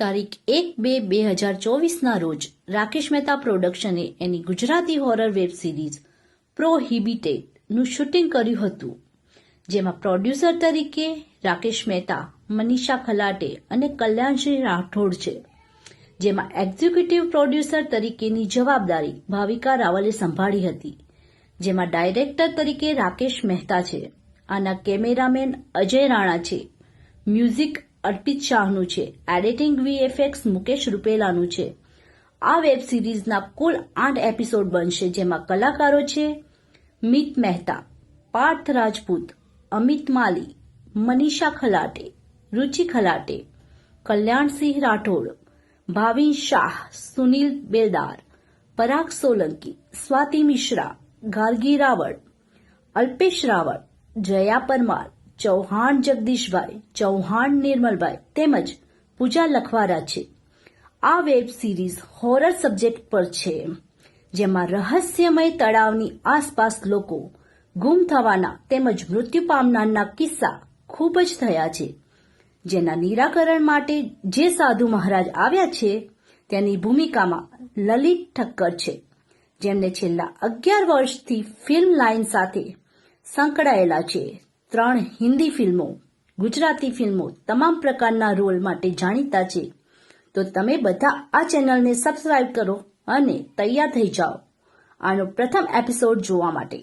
તારીખ એક બે બે હજાર ચોવીસના રોજ રાકેશ મહેતા પ્રોડક્શને એની ગુજરાતી હોરર વેબ સિરીઝ પ્રોહિબિટેડનું શૂટિંગ કર્યું હતું. જેમાં પ્રોડ્યુસર તરીકે રાકેશ મહેતા, મનીષા ખલાટે અને કલ્યાણશ્રી રાઠોડ છે. જેમાં એક્ઝિક્યુટિવ પ્રોડ્યુસર તરીકેની જવાબદારી ભાવિકા રાવલે સંભાળી હતી. જેમાં ડાયરેક્ટર તરીકે રાકેશ મહેતા છે. આના કેમેરામેન અજય રાણા છે. મ્યુઝિક અર્પિત શાહનું છે. એડિટિંગ વીએફએક્સ મુકેશ રૂપેલાનું છે. આ વેબ સિરીઝના કુલ આઠ એપિસોડ બનશે, જેમાં કલાકારો છે મિત મહેતા, પાર્થ રાજપૂત, અમિત માલી, મનીષા ખલાટે, રુચિ ખલાટે કલ્યાણસિંહ રાઠોડ, ભાવિન શાહ, સુનિલ બેદાર પરાગ સોલંકી, સ્વાતિ મિશ્રા, ગાર્ગી રાવળ, અલ્પેશ રાવળ, જયા પરમાર ચૌહાણ જગદીશભાઈ, ચૌહાણ નિર્મલભાઈ તેમજ પૂજા લખવારા છે. આ વેબ સિરીઝ હોરર સબ્જેક્ટ પર છે. જેમાં રહસ્યમય તળાવની આસપાસ લોકો ગુમ થવાના તેમજ મૃત્યુ પામનારના કિસ્સા ખૂબ જ થયા છે. જેના નિરાકરણ માટે જે સાધુ મહારાજ આવ્યા છે, તેની ભૂમિકામાં લલિત ઠક્કર છે. જેમને છેલ્લા અગિયાર વર્ષથી ફિલ્મ લાઇન સાથે સંકળાયેલા છે. ત્રણ હિન્દી ફિલ્મો, ગુજરાતી ફિલ્મો તમામ પ્રકારના રોલ માટે જાણીતા છે. તો તમે બધા આ ચેનલને સબસ્ક્રાઇબ કરો અને તૈયાર થઈ જાઓ. આનો પ્રથમ એપિસોડ જોવા માટે.